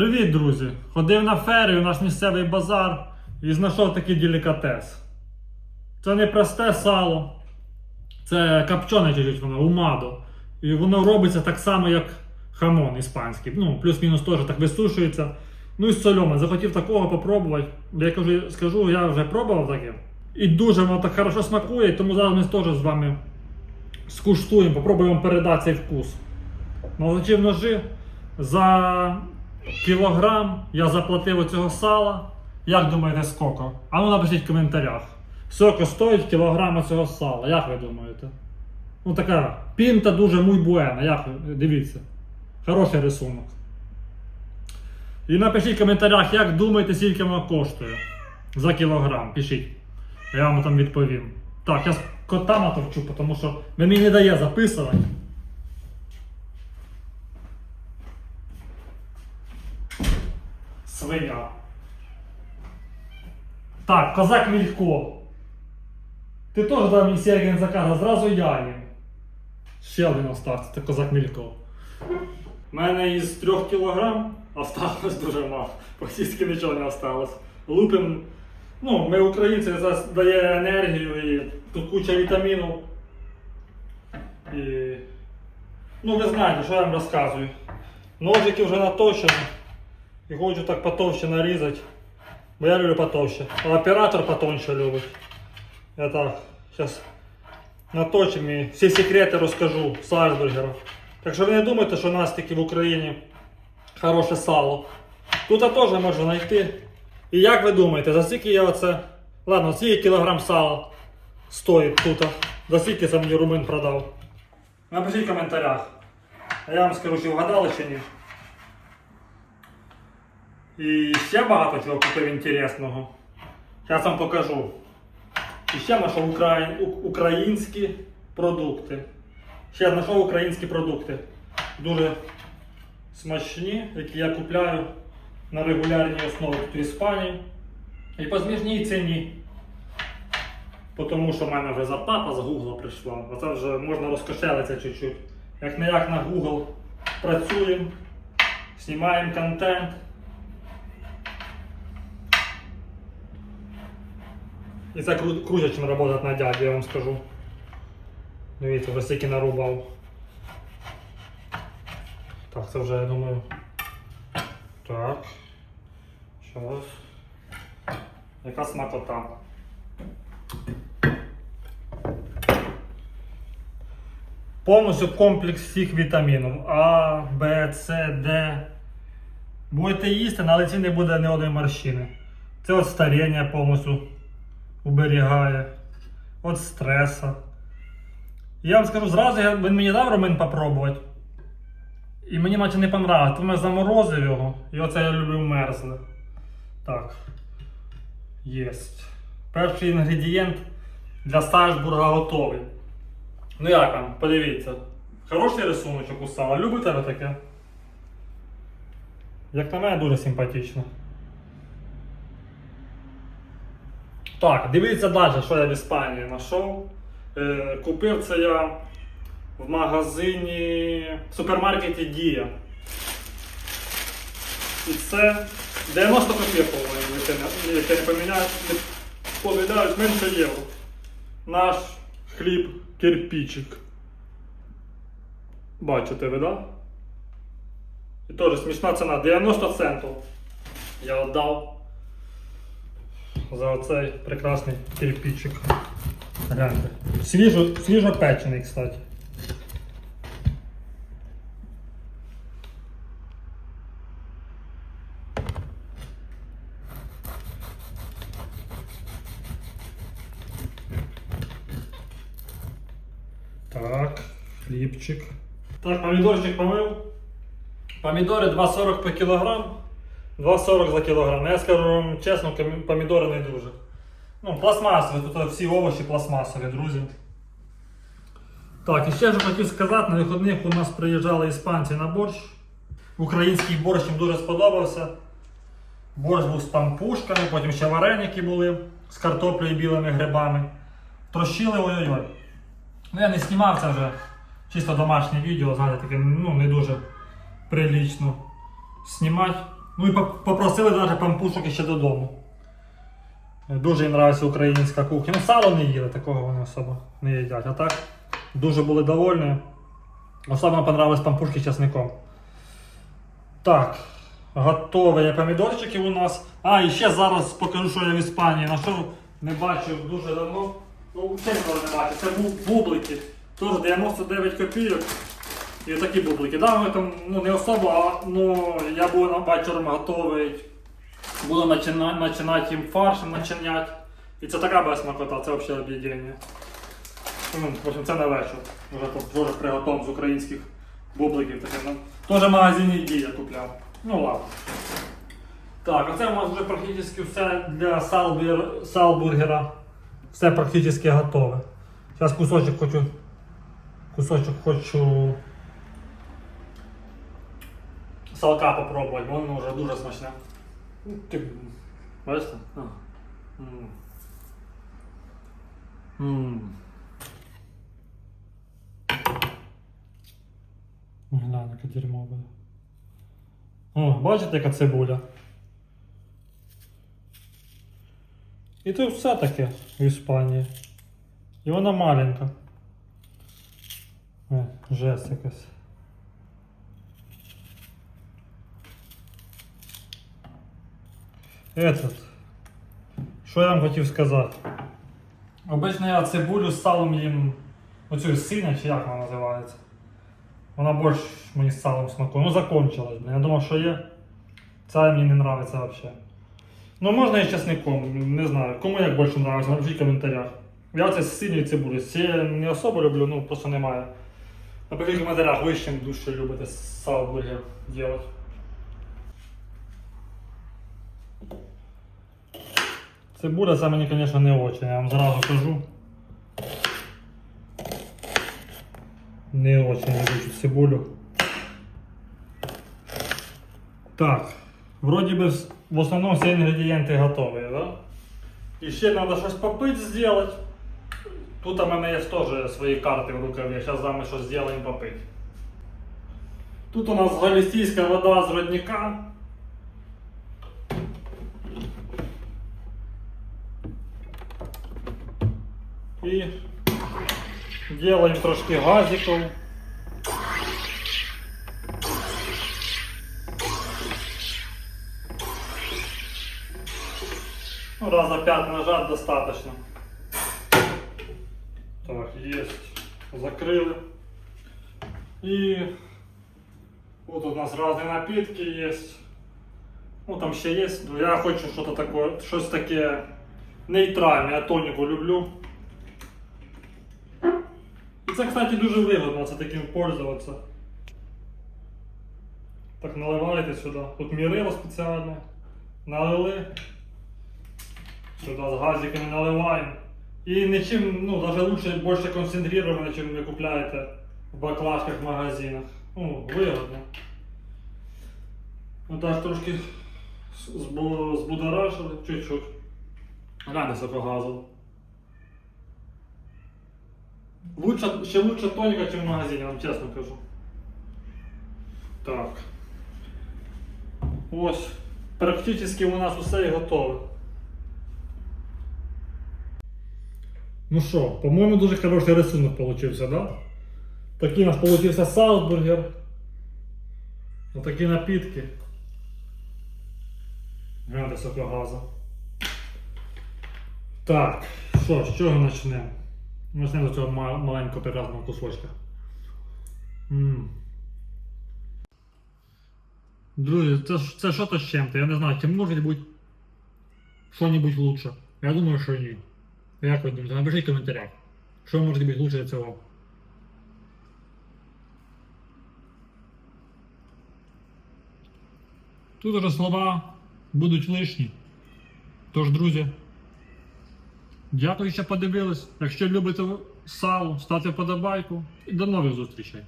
Привіт, друзі! Ходив на ферію, наш місцевий базар і знайшов такий делікатес. Це не просте сало, це копчене чуть-чуть воно, умадо. І воно робиться так само, як хамон іспанський. Ну, плюс-мінус теж так висушується. Ну і сольоме. Захотів такого попробувати. Я кажу, скажу, я вже пробував таке. І дуже воно так хорошо смакує, тому зараз ми теж з вами скуштуємо, попробуємо передати цей вкус. Молочив ножи. За кілограм я заплатив оцього сала. Як думаєте, скільки? А ну напишіть в коментарях. Скільки стоїть кілограм цього сала? Як ви думаєте? Ну така пінта дуже buena. Як ви? Дивіться. Хороший рисунок. І напишіть в коментарях, як думаєте, скільки воно коштує за кілограм. Пишіть. Я вам там відповім. Так, я кота натовчу, тому що мені не дає записувати. Свиня. Так, козак Мілько. Ти теж дав мені Сергій заказ, зразу я їм. Ще один остався, це козак Мілько. У мене із 3 кілограм осталось дуже мало. Практично нічого не осталось. Лупим. Ну, ми українці, це дає енергію і тут куча вітамінів. І... Ну, ви знаєте, що я вам розказую. Ножики вже наточені. І хочу так потовще нарізати. Бо я люблю потовще. А оператор потоньше любить. Я так, зараз наточим і всі секрети розкажу Сальсбургера. Так що ви не думайте, що у нас тільки в Україні хороше сало. Тут теж можна знайти. І як ви думаєте, за скільки я оце. Ладно, скільки кілограм сала стоїть тут? За скільки це мені румин продав? Напишіть в коментарях. А я вам скажу, чи вгадали чи ні. І ще багато чого купив інтересного. Зараз вам покажу. І ще знайшов украї... українські продукти. Ще знайшов українські продукти. Дуже смачні, які я купляю на регулярній основі в Іспанії. І по зміжній ціні. Тому що в мене вже зарплата з Google прийшла. Оце вже можна розкошелитися чуть-чуть. Як не як на Google працюємо, знімаємо контент. І це кру- круче, чим працювати на дяді, я вам скажу. Дивіться, вже стільки нарубав. Так, це вже, я думаю. Так. Щас. Яка смакота. Повністю комплекс всіх вітамінів. А, Б, С, Д. Будете їсти, на лиці не буде ні одної морщини. Це от старіння повністю уберігає. От стреса. Я вам скажу, зразу він мені дав ромен попробувати. І мені наче не понравилось. Тому я заморозив його. І оце я люблю мерзле. Так. Єсть. Перший інгредієнт для Сальцбурга готовий. Ну як вам? Подивіться. Хороший рисуночок у сала. Любите ви таке? Як на мене дуже симпатично. Так, дивіться далі, що я в Іспанії знайшов. Е, купив це я в магазині в супермаркеті Дія. І це 90 копійок, яке не- поміняють, не повідають менше євро. Наш хліб кирпичик. Бачите ви, да? І теж смішна ціна, 90 центів. Я віддав за оцей прекрасний кирпичик. Гляньте. Свіжо, свіжо печений, кстати. Так, хлібчик. Так, помідорчик помив. Помідори 2,40 по кілограм. 2,40 за кілограм. Я скажу вам чесно, помідори не дуже. Ну, пластмасові, тут всі овочі пластмасові, друзі. Так, і ще ж хотів сказати, на вихідних у нас приїжджали іспанці на борщ. Український борщ їм дуже сподобався. Борщ був з пампушками, потім ще вареники були з картоплею і білими грибами. Трощили ой-ой-ой. Ну я не знімав це вже чисто домашнє відео, знаєте, таке ну, не дуже прилічно знімати. Ну і попросили навіть пампушок ще додому. Дуже їм подобається українська кухня. Ну, сало не їли, такого вони особо не їдять. А так, дуже були довольні. Особливо понравились пампушки з часником. Так, готові помідорчики у нас. А, і ще зараз покажу, що я в Іспанії знайшов. Не бачив дуже давно. Ну, ніколи не бачив. Це бу- бублики. Теж 99 копійок. І такі бублики. Да, ми там ну, не особо, а ну, я буду на вечором готовий. Буду починати, їм фаршем начинять. І це така без смакота, це взагалі об'єднання. Ну, в общем, це на вечір. Вже тут вже з українських бубликів. Таке, Теж в магазині дія купляв. Ну ладно. Так, оце у нас вже практично все для салбір, салбургера. Все практично готове. Зараз кусочок хочу. Кусочок хочу. Салка попробувати, бо воно вже дуже смачне. Ну, Ти бачите? Глянь, яке дерьмо буде. О, бачите, яка цибуля? І тут все таке в Іспанії. І вона маленька. Е, жесть якась. Этот. Що я вам хотів сказати? Обично я цибулю з салом їм оцю синя, чи як вона називається. Вона більш мені з салом смакує. Ну закончилась. блін. Я думав, що є. Це мені не подобається взагалі. Ну можна і з чесником, не знаю. Кому як більше подобається, напишіть в коментарях. Я це з синьою цибулею. Це не особо люблю, ну просто немає. Напишіть в коментарях, ви з чим дужче любите сало бургер робити. Цибуля це мені, звісно, не очень, я вам зразу кажу. Не очень люблю цибулю. Так, вроді би в основному всі інгредієнти готові, да? І ще треба щось попити зробити. Тут у мене є теж свої карти в рукаві, зараз з вами щось. Тут у нас галістійська вода з родника. І делаем трошки газиков. Ну, раза пять нажать достаточно. Так, есть. Закрыли. И вот у нас разные напитки есть. Ну там ще. Ну, Я хочу що-то таке, щось таке нейтральне. Я тоніку люблю. І це, кстати, дуже вигодно це таким пользуватися. Так наливаєте сюди. Тут мірило спеціальне. Налили. Сюди з газиками наливаємо. І нічим, ну, навіть лучше більше концентровано, чим ви купляєте в баклажках в магазинах. Ну, вигодно. Отак трошки збу- збудоражили, чуть-чуть. Скільки газу. Лучше, ще лучше тоніка, ніж в магазині, вам чесно кажу. Так. Ось. Практично у нас усе і готове. Ну що, по-моєму, дуже хороший рисунок получився, да? Такий у нас получився Салзбургер. Отакі напітки. Гляньте скільки газу. Так, що, з чого почнемо? Почнемо з цього ма- маленького прекрасного кусочка. М. Друзі, це, це що-то з чим-то. Я не знаю, чи може бути що-небудь лучше. Я думаю, що ні. Як ви думаєте? Напишіть в коментарях. Що може бути лучше цього? Тут уже слова будуть лишні. Тож, друзі, дякую, що подивились. Якщо любите сало, ставте вподобайку і до нових зустрічей.